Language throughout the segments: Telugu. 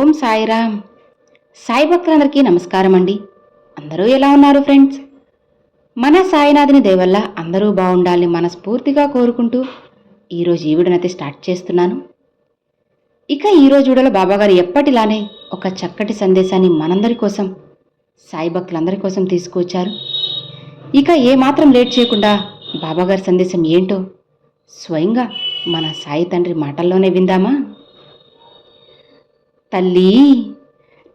ఓం సాయిరామ్. సాయి భక్తులందరికీ నమస్కారం అండి. అందరూ ఎలా ఉన్నారు ఫ్రెండ్స్? మన సాయినాథుని దేవల్ల అందరూ బాగుండాలని మనస్ఫూర్తిగా కోరుకుంటూ ఈరోజు ఈ వీడియోనైతే స్టార్ట్ చేస్తున్నాను. ఇక ఈరోజు వీడియోలో బాబాగారు ఎప్పటిలానే ఒక చక్కటి సందేశాన్ని మనందరి కోసం సాయి భక్తులందరి కోసం తీసుకువచ్చారు. ఇక ఏమాత్రం లేట్ చేయకుండా బాబాగారి సందేశం ఏంటో స్వయంగా మన సాయి తండ్రి మాటల్లోనే విందామా? తల్లి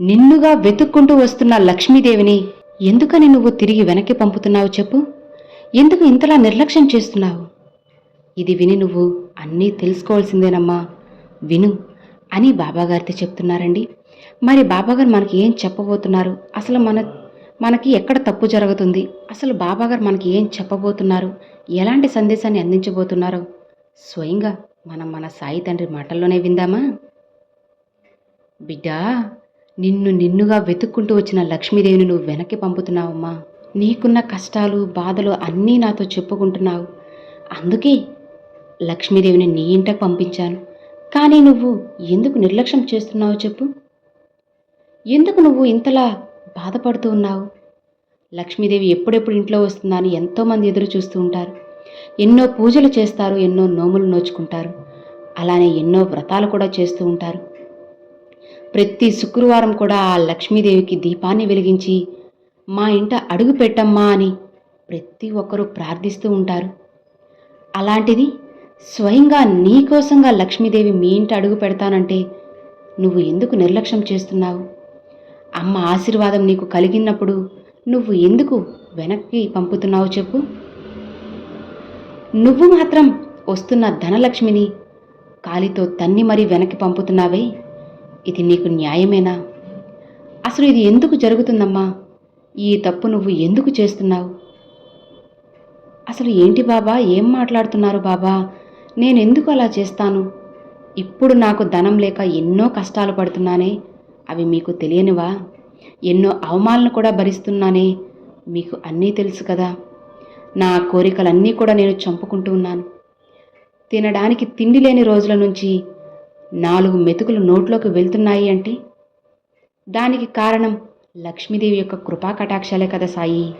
నిన్నుగా వెతుక్కుంటూ వస్తున్న లక్ష్మీదేవిని ఎందుకని నువ్వు తిరిగి వెనక్కి పంపుతున్నావు చెప్పు? ఎందుకు ఇంతలా నిర్లక్ష్యం చేస్తున్నావు? ఇది విని నువ్వు అన్నీ తెలుసుకోవాల్సిందేనమ్మా. విను అని బాబాగారితో చెప్తున్నారండి. మరి బాబాగారు మనకి ఏం చెప్పబోతున్నారు? అసలు మన మనకి ఎక్కడ తప్పు జరుగుతుంది? అసలు బాబాగారు మనకి ఏం చెప్పబోతున్నారు? ఎలాంటి సందేశాన్ని అందించబోతున్నారు స్వయంగా మనం మన సాయి తండ్రి మాటల్లోనే విందామా? బిడ్డా నిన్ను నిన్నుగా వెతుక్కుంటూ వచ్చిన లక్ష్మీదేవిని నువ్వు వెనక్కి పంపుతున్నావమ్మా. నీకున్న కష్టాలు బాధలు అన్నీ నాతో చెప్పుకుంటున్నావు. అందుకే లక్ష్మీదేవిని నీ ఇంటకు పంపించాను. కానీ నువ్వు ఎందుకు నిర్లక్ష్యం చేస్తున్నావు చెప్పు. ఎందుకు నువ్వు ఇంతలా బాధపడుతూ ఉన్నావు? లక్ష్మీదేవి ఎప్పుడెప్పుడు ఇంట్లో వస్తుందా అని ఎంతోమంది ఎదురు చూస్తూ ఉంటారు. ఎన్నో పూజలు చేస్తారు ఎన్నో నోములు నోచుకుంటారు. అలానే ఎన్నో వ్రతాలు కూడా చేస్తూ ఉంటారు. ప్రతి శుక్రవారం కూడా ఆ లక్ష్మీదేవికి దీపాన్ని వెలిగించి మా ఇంట అడుగు పెట్టమ్మా అని ప్రతి ఒక్కరూ ప్రార్థిస్తూ ఉంటారు. అలాంటిది స్వయంగా నీకోసంగా లక్ష్మీదేవి మీ ఇంట అడుగు పెడతానంటే నువ్వు ఎందుకు నిర్లక్ష్యం చేస్తున్నావు? అమ్మ ఆశీర్వాదం నీకు కలిగినప్పుడు నువ్వు ఎందుకు వెనక్కి పంపుతున్నావు చెప్పు? నువ్వు మాత్రం వస్తున్న ధనలక్ష్మిని కాలితో తన్ని మరీ వెనక్కి పంపుతున్నావే? ఇది నీకు న్యాయమేనా? అసలు ఇది ఎందుకు జరుగుతుందమ్మా? ఈ తప్పు నువ్వు ఎందుకు చేస్తున్నావు? అసలు ఏంటి బాబా? ఏం మాట్లాడుతున్నారు బాబా? నేను ఎందుకు అలా చేస్తాను? ఇప్పుడు నాకు ధనం లేక ఎన్నో కష్టాలు పడుతున్నానే. అవి మీకు తెలియనివా? ఎన్నో అవమానాలను కూడా భరిస్తున్నానే. మీకు అన్నీ తెలుసు కదా. నా కోరికలన్నీ కూడా నేను చంపుకుంటూ ఉన్నాను. తినడానికి తిండి లేని రోజుల నుంచి నాలుగు మెతుకులు నోట్లోకి వెళ్తున్నాయి అంటే. దానికి కారణం లక్ష్మీదేవి యొక్క కృపా కటాక్షాలే కదా సాయి.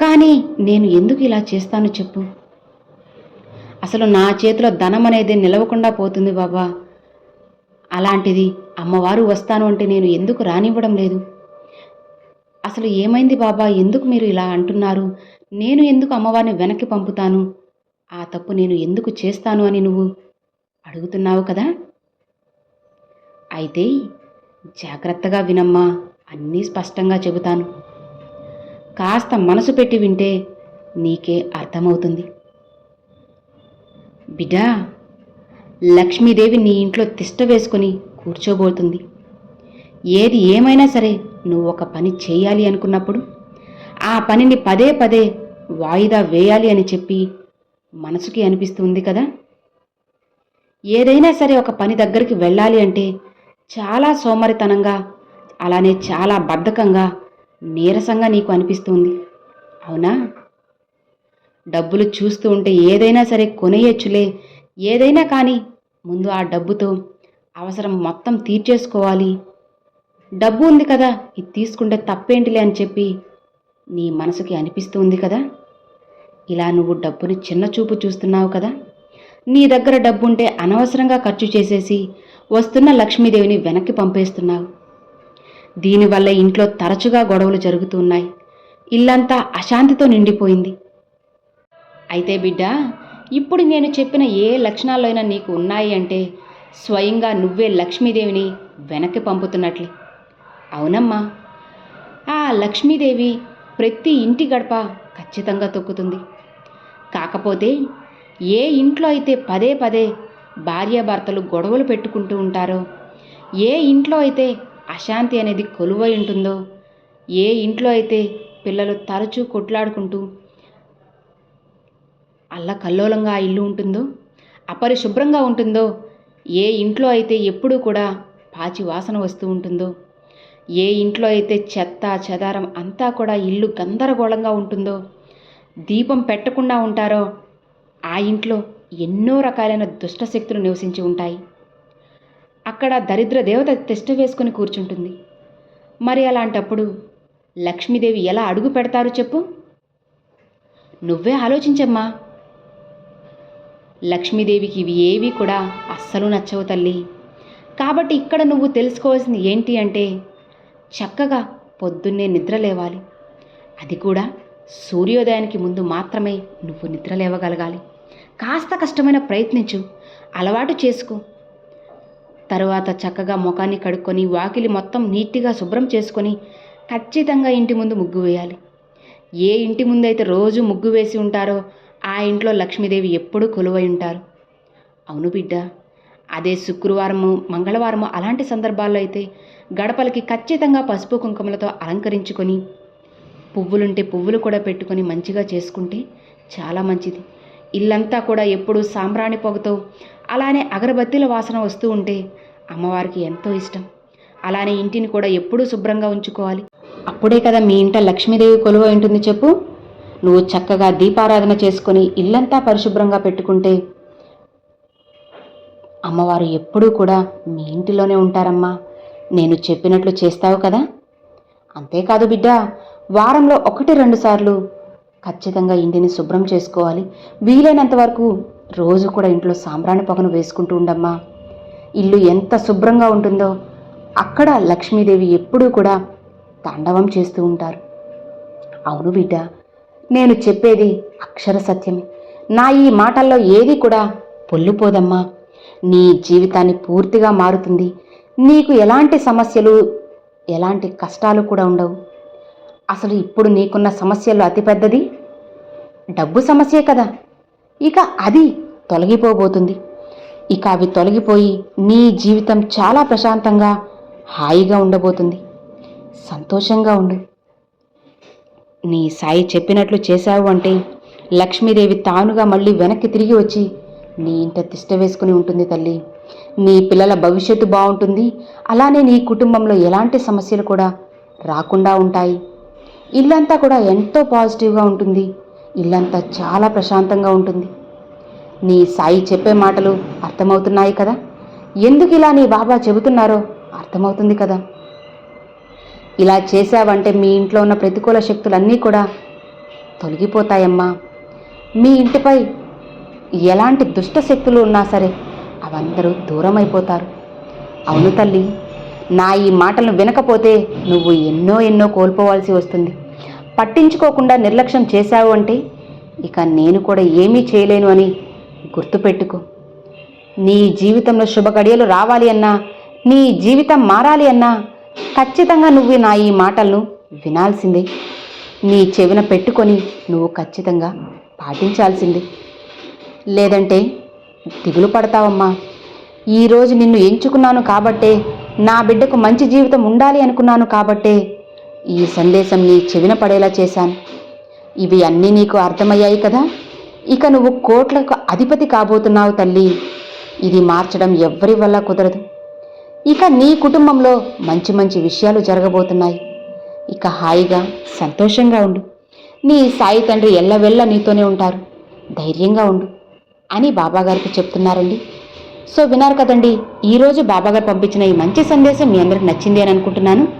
కానీ నేను ఎందుకు ఇలా చేస్తాను చెప్పు? అసలు నా చేతిలో ధనం అనేది నిలవకుండా పోతుంది బాబా. అలాంటిది అమ్మవారు వస్తాను అంటే నేను ఎందుకు రానివ్వడం లేదు? అసలు ఏమైంది బాబా? ఎందుకు మీరు ఇలా అంటున్నారు? నేను ఎందుకు అమ్మవారిని వెనక్కి పంపుతాను? ఆ తప్పు నేను ఎందుకు చేస్తాను అని నువ్వు అడుగుతున్నావు కదా? అయితే జాగ్రత్తగా వినమ్మా అన్నీ స్పష్టంగా చెబుతాను. కాస్త మనసు పెట్టి వింటే నీకే అర్థమవుతుంది. బిడ్డా లక్ష్మీదేవి నీ ఇంట్లో తిష్ట వేసుకొని కూర్చోబోతుంది. ఏది ఏమైనా సరే నువ్వు ఒక పని చేయాలి అనుకున్నప్పుడు ఆ పనిని పదే పదే వాయిదా వేయాలి అని చెప్పి మనసుకి అనిపిస్తుంది కదా? ఏదైనా సరే ఒక పని దగ్గరికి వెళ్ళాలి అంటే చాలా సోమరితనంగా అలానే చాలా బద్ధకంగా నీరసంగా నీకు అనిపిస్తుంది. అవునా? డబ్బులు చూస్తూ ఉంటే ఏదైనా సరే కొనేయచ్చులే. ఏదైనా కానీ ముందు ఆ డబ్బుతో అవసరం మొత్తం తీర్చేసుకోవాలి. డబ్బు ఉంది కదా ఇది తీసుకుంటే తప్పేంటిలే అని చెప్పి నీ మనసుకి అనిపిస్తుంది కదా? ఇలా నువ్వు డబ్బుని చిన్న చూపు చూస్తున్నావు కదా? నీ దగ్గర డబ్బుంటే అనవసరంగా ఖర్చు చేసేసి వస్తున్న లక్ష్మీదేవిని వెనక్కి పంపేస్తున్నావు. దీనివల్ల ఇంట్లో తరచుగా గొడవలు జరుగుతున్నాయి. ఇల్లంతా అశాంతితో నిండిపోయింది. అయితే బిడ్డ ఇప్పుడు నేను చెప్పిన ఏ లక్షణాలైనా నీకు ఉన్నాయి అంటే స్వయంగా నువ్వే లక్ష్మీదేవిని వెనక్కి పంపుతున్నట్లే. అవునమ్మా. ఆ లక్ష్మీదేవి ప్రతి ఇంటి గడప ఖచ్చితంగా తొక్కుతుంది. కాకపోతే ఏ ఇంట్లో అయితే పదే పదే భార్యాభర్తలు గొడవలు పెట్టుకుంటూ ఉంటారో ఏ ఇంట్లో అయితే అశాంతి అనేది కొలువై ఉంటుందో ఏ ఇంట్లో అయితే పిల్లలు తరచూ కొట్లాడుకుంటూ అల్లకల్లోలంగా ఆ ఇల్లు ఉంటుందో అపరిశుభ్రంగా ఉంటుందో ఏ ఇంట్లో అయితే ఎప్పుడూ కూడా పాచి వాసన వస్తూ ఉంటుందో ఏ ఇంట్లో అయితే చెత్త చెదారం అంతా కూడా ఇల్లు గందరగోళంగా ఉంటుందో దీపం పెట్టకుండా ఉంటారో ఆ ఇంట్లో ఎన్నో రకాలైన దుష్టశక్తులు నివసించి ఉంటాయి. అక్కడ దరిద్ర దేవత తిష్ట వేసుకుని కూర్చుంటుంది. మరి అలాంటప్పుడు లక్ష్మీదేవి ఎలా అడుగు పెడతారు చెప్పు? నువ్వే ఆలోచించమ్మా. లక్ష్మీదేవికి ఇవి ఏవి కూడా అస్సలు నచ్చవు తల్లి. కాబట్టి ఇక్కడ నువ్వు తెలుసుకోవాల్సింది ఏంటి అంటే చక్కగా పొద్దున్నే నిద్ర లేవాలి. అది కూడా సూర్యోదయానికి ముందు మాత్రమే నువ్వు నిద్ర లేవగలగాలి. కాస్త కష్టమైన ప్రయత్నించు. అలవాటు చేసుకో. తరువాత చక్కగా ముఖాన్ని కడుక్కొని వాకిలి మొత్తం నీట్గా శుభ్రం చేసుకొని ఖచ్చితంగా ఇంటి ముందు ముగ్గు వేయాలి. ఏ ఇంటి ముందైతే రోజు ముగ్గు వేసి ఉంటారో ఆ ఇంట్లో లక్ష్మీదేవి ఎప్పుడూ కొలువై ఉంటారు. అవును బిడ్డ అదే శుక్రవారము మంగళవారము అలాంటి సందర్భాల్లో అయితే గడపలకి ఖచ్చితంగా పసుపు కుంకుమలతో అలంకరించుకొని పువ్వులుంటే పువ్వులు కూడా పెట్టుకొని మంచిగా చేసుకుంటే చాలా మంచిది. ఇల్లంతా కూడా ఎప్పుడూ సాంబ్రాణి పొగతో అలానే అగరబత్తీల వాసన వస్తూ ఉంటే అమ్మవారికి ఎంతో ఇష్టం. అలానే ఇంటిని కూడా ఎప్పుడూ శుభ్రంగా ఉంచుకోవాలి. అప్పుడే కదా మీ ఇంట లక్ష్మీదేవి కొలువ ఉంటుంది చెప్పు. నువ్వు చక్కగా దీపారాధన చేసుకొని ఇల్లంతా పరిశుభ్రంగా పెట్టుకుంటే అమ్మవారు ఎప్పుడూ కూడా మీ ఇంటిలోనే ఉంటారమ్మా. నేను చెప్పినట్లు చేస్తావు కదా? అంతేకాదు బిడ్డ వారంలో ఒకటి రెండు సార్లు. ఖచ్చితంగా ఇంటిని శుభ్రం చేసుకోవాలి. వీలైనంత వరకు రోజు కూడా ఇంట్లో సాంబ్రాణి పొగను వేసుకుంటూ ఉండమ్మా. ఇల్లు ఎంత శుభ్రంగా ఉంటుందో అక్కడ లక్ష్మీదేవి ఎప్పుడూ కూడా తాండవం చేస్తూ ఉంటారు. అవును బిడ్డ నేను చెప్పేది అక్షర సత్యమే. నా ఈ మాటల్లో ఏది కూడా పొల్లుపోదమ్మా. నీ జీవితాన్ని పూర్తిగా మారుతుంది. నీకు ఎలాంటి సమస్యలు ఎలాంటి కష్టాలు కూడా ఉండవు. అసలు ఇప్పుడు నీకున్న సమస్యలు అతిపెద్దది డబ్బు సమస్యే కదా. ఇక అది తొలగిపోబోతుంది. ఇక అవి తొలగిపోయి నీ జీవితం చాలా ప్రశాంతంగా హాయిగా ఉండబోతుంది. సంతోషంగా ఉండు. నీ సాయి చెప్పినట్లు చేశావు అంటే లక్ష్మీదేవి తానుగా మళ్ళీ వెనక్కి తిరిగి వచ్చి నీ ఇంట తిష్ట వేసుకుని ఉంటుంది తల్లి. నీ పిల్లల భవిష్యత్తు బాగుంటుంది. అలానే నీ కుటుంబంలో ఎలాంటి సమస్యలు కూడా రాకుండా ఉంటాయి. ఇల్లంతా కూడా ఎంతో పాజిటివ్గా ఉంటుంది. ఇల్లంతా చాలా ప్రశాంతంగా ఉంటుంది. నీ సాయి చెప్పే మాటలు అర్థమవుతున్నాయి కదా? ఎందుకు ఇలా నీ బాబా చెబుతున్నారో అర్థమవుతుంది కదా? ఇలా చేశావంటే మీ ఇంట్లో ఉన్న ప్రతికూల శక్తులన్నీ కూడా తొలగిపోతాయమ్మా. మీ ఇంటిపై ఎలాంటి దుష్ట శక్తులు ఉన్నా సరే అవందరూ దూరం అయిపోతారు అవును తల్లి నా ఈ మాటలను వినకపోతే నువ్వు ఎన్నో ఎన్నో కోల్పోవాల్సి వస్తుంది. పట్టించుకోకుండా నిర్లక్ష్యం చేశావు అంటే ఇక నేను కూడా ఏమీ చేయలేను అని గుర్తుపెట్టుకో. నీ జీవితంలో శుభగడియలు రావాలి అన్నా నీ జీవితం మారాలి అన్నా ఖచ్చితంగా నువ్వు నా ఈ మాటలను వినాల్సిందే. నీ చెవిన పెట్టుకొని నువ్వు ఖచ్చితంగా పాటించాల్సిందే. లేదంటే దిగులు పడతావమ్మా. ఈరోజు నిన్ను ఎంచుకున్నాను కాబట్టే నా బిడ్డకు మంచి జీవితం ఉండాలి అనుకున్నాను కాబట్టే ఈ సందేశం నీ చెవిన పడేలా చేశాను. ఇవి అన్నీ నీకు అర్థమయ్యాయి కదా? ఇక నువ్వు కోట్లకు అధిపతి కాబోతున్నావు తల్లి. ఇది మార్చడం ఎవ్వరి వల్ల కుదరదు. ఇక నీ కుటుంబంలో మంచి మంచి విషయాలు జరగబోతున్నాయి. ఇక హాయిగా సంతోషంగా ఉండు. నీ సాయి తండ్రి ఎల్లవెల్ల నీతోనే ఉంటారు. ధైర్యంగా ఉండు అని బాబాగారికి చెప్తున్నారండి. సో విన్నారు కదండి ఈరోజు బాబాగారు పంపించిన ఈ మంచి సందేశం మీ అందరికి నచ్చింది అని అనుకుంటున్నాను.